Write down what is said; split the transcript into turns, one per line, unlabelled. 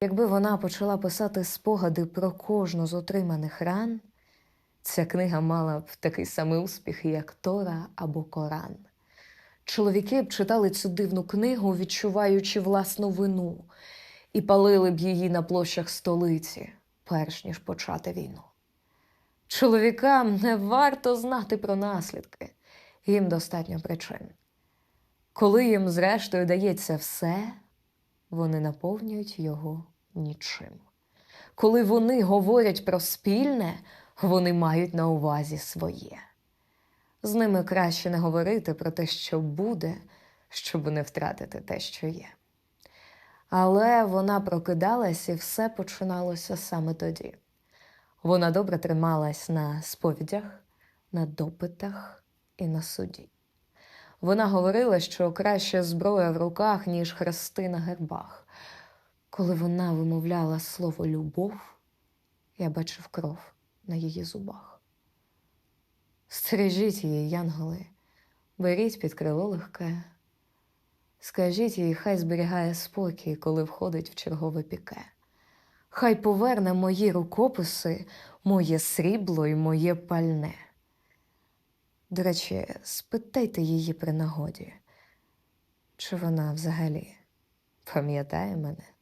Якби вона почала писати спогади про кожну з отриманих ран, ця книга мала б такий самий успіх, як Тора або Коран. Чоловіки б читали цю дивну книгу, відчуваючи власну вину, і палили б її на площах столиці, перш ніж почати війну. Чоловікам не варто знати про наслідки, їм достатньо причин. Коли їм, зрештою, дається все, вони наповнюють його нічим. Коли вони говорять про спільне, вони мають на увазі своє. З ними краще не говорити про те, що буде, щоб не втратити те, що є. Але вона прокидалась, і все починалося саме тоді. Вона добре трималась на сповідях, на допитах і на суді. Вона говорила, що краще зброя в руках, ніж хрести на гербах. Коли вона вимовляла слово любов, я бачив кров на її зубах. Стережіть її, янголи, беріть під крило легке. Скажіть їй, хай зберігає спокій, коли входить в чергове піке. Хай поверне мої рукописи, моє срібло і моє пальне. До речі, спитайте її при нагоді, чи вона взагалі пам'ятає мене.